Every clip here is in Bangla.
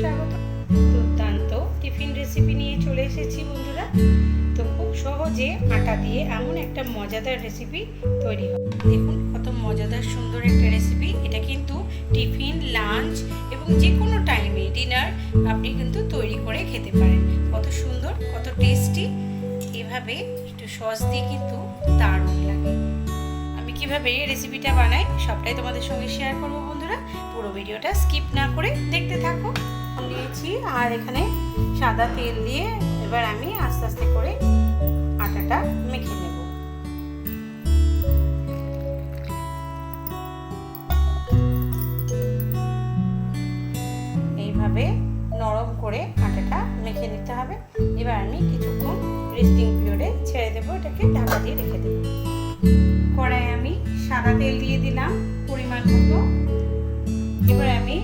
স্বাগত। দুর্দান্ত টিফিন রেসিপি নিয়ে চলে এসেছি বন্ধুরা। তো খুব সহজে আটা দিয়ে এমন একটা মজাদার রেসিপি তৈরি হবে দেখুন কত মজাদার সুন্দর একটা রেসিপি এটা কিন্তু টিফিন লাঞ্চ এবং যে কোনো টাইমে ডিনার আপনি কিন্তু তৈরি করে খেতে পারেন। কত সুন্দর, কত টেস্টি এভাবে একটু সস দিয়ে কিন্তু দারুণ লাগে। আমি কীভাবে রেসিপিটা বানাই সবটাই তোমাদের সঙ্গে শেয়ার করব বন্ধুরা। পুরো ভিডিওটা স্কিপ না করে দেখতে থাকো। নিয়েছি আর এখানে সাদা তেল দিয়ে এবার আমি আস্তে আস্তে করে আটাটা মেখে নেব। এইভাবে নরম করে আটাটা মেখে নিতে হবে। এবার আমি কিছুক্ষণ রেস্টিং পিরিয়ডে ছেড়ে দেবো, এটাকে ঢাকা দিয়ে রেখে দেবো। কড়াই আমি সাদা তেল দিয়ে দিলাম পরিমাণ মতো। এবার আমি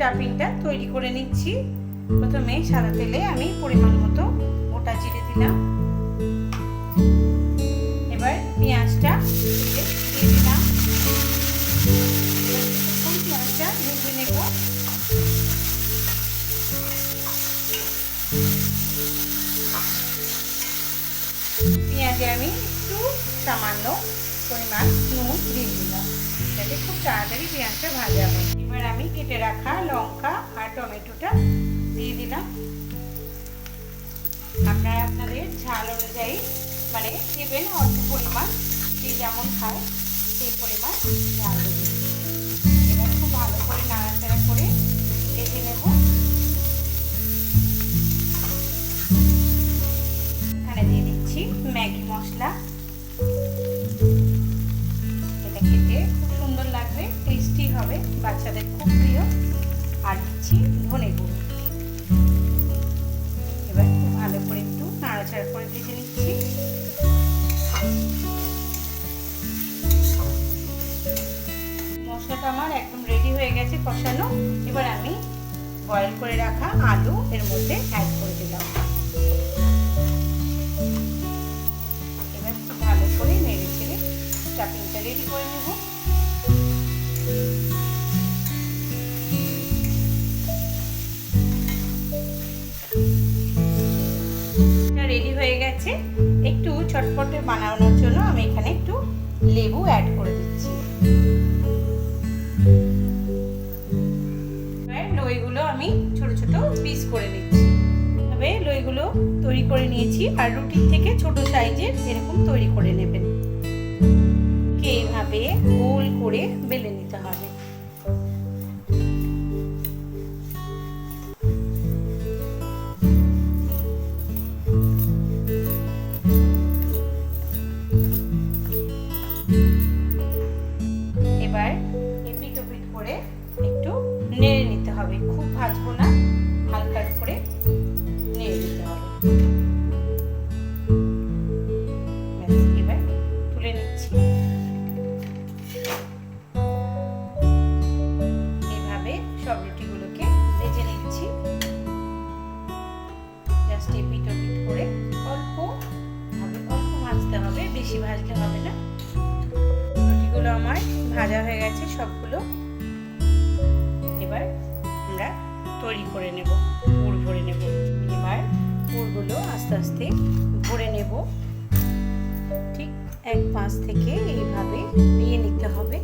স্টাফিংটা তৈরি করে নিচ্ছি। প্রথমে সাদা তেলে আমি পরিমাণ মতো গোটা জিরে দিলাম। এবার পেঁয়াজটা দিয়ে দিলাম। পেঁয়াজটা পেঁয়াজে আমি একটু সামান্য পরিমাণ নুন দিয়ে দিলাম। যাতে খুব তাড়াতাড়ি পেঁয়াজটা ভাজা হয় কেটে রাখা লঙ্কা আর টমেটোটা দিয়ে দিলাম। আপনারা আপনাদের ঝাল অনুযায়ী মানে দেবেন অল্প পরিমাণ, যে যেমন খায় সেই পরিমাণ ঝাল। বাচ্চাদের খুব প্রিয়। আর দিচ্ছি ধনে গুঁড়ো। এবার খুব ভালো করে একটু নাড়াচাড়া করে ভেজে নিচ্ছি। মশলাটা আমার একদম রেডি হয়ে গেছে কষানো। এবার আমি বয়েল করে রাখা আলু এর মধ্যে অ্যাড করে দিলাম গেছে একটু চটপটে বানানোর জন্য আমি এখানে একটু লেবু অ্যাড করে দিচ্ছি। লইগুলো আমি ছোট ছোট পিস করে নিচ্ছি। তবে লইগুলো তৈরি করে নিয়েছি আর রুটির থেকে ছোট সাইজের এরকম তৈরি করে নেবেন। এইভাবে গোল করে বেলে নিতে হবে। জাস্ট এপিট ওপিট করে অল্প অল্প ভাজতে হবে, বেশি ভাজলে হবে না। রুটিগুলো আমার ভাজা হয়ে গেছে, সবগুলো। এবার আমরা তৈরি করে নেব, পুর ভরে নেব। এবার পুরগুলো আস্তে আস্তে ভরে নেব। ঠিক এক পাশ থেকে এইভাবে দিয়ে নিতে হবে।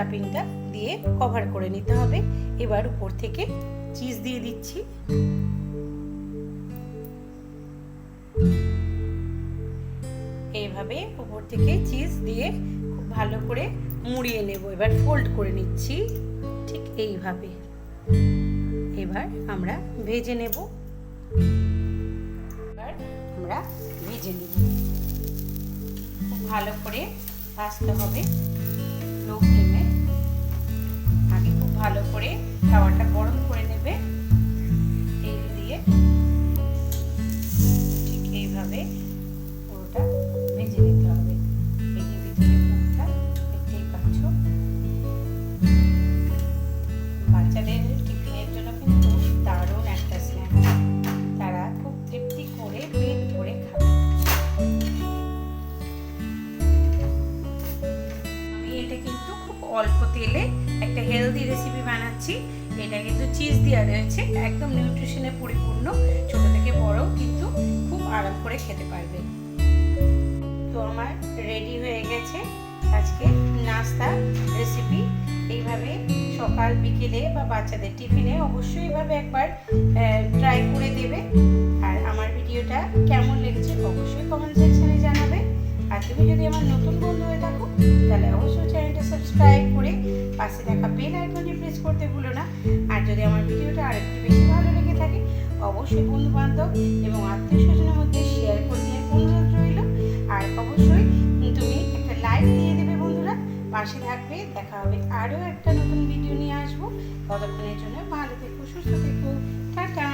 স্টাফিংটা দিয়ে কভার করে নিতে হবে। এবার উপর থেকে চিজ দিয়ে দিচ্ছি। এইভাবে উপর থেকে চিজ দিয়ে খুব ভালো করে মুড়িয়ে নেব। এবার ফোল্ড করে নিচ্ছি। ঠিক এইভাবে। এবার আমরা ভেজে নেব। এবার আমরা ভেজে নেব। খুব ভালো করে ভাজতে হবে। লো ফ্লেমে খাবারটা গরম করে নেবে। এই দিয়ে ঠিক এইভাবে পুরোটা ভেজে নিতে হবে। এই ভিতরে মুখটা দেখতেই পাচ্ছ। বাচ্চাদের টিফিনের জন্য কিন্তু দারুণ একটা স্ন্যাক তারা খুব তৃপ্তি করে পেট ভরে খাবে। আমি এটা কিন্তু খুব অল্প তেলে চিজ দেওয়া রয়েছে। একদম নিউট্রিশনে পরিপূর্ণ। ছোট থেকে বড় কিন্তু খুব আরাম করে খেতে পারবে। তো আমার রেডি হয়ে গেছে আজকে নাস্তা রেসিপি এইভাবে সকাল, বিকেলে বা বাচ্চাদের টিফিনে অবশ্যই এভাবে একবার ট্রাই করে দেবে। আর আমার ভিডিওটা কেমন আর তুমি যদি আমার নতুন বন্ধু হয়ে থাকো তাহলে অবশ্যই চ্যানেলটা সাবস্ক্রাইব করে পাশে থাকা বেল আইকনটি প্রেস করতে ভুলো না। আর যদি আমার ভিডিওটা আরেকটু বেশি ভালো লেগে থাকে, অবশ্যই বন্ধু বান্ধব এবং আত্মীয় স্বজনের মধ্যে শেয়ার করে দেওয়ার অনুরোধ রইল। আর অবশ্যই তুমি একটা লাইক দিয়ে দেবে বন্ধুরা। পাশে থাকবে, দেখা হবে আরও একটা নতুন ভিডিও নিয়ে আসব। ততক্ষণের জন্য ভালো থেকো, সুস্থ থেকো। টাটা!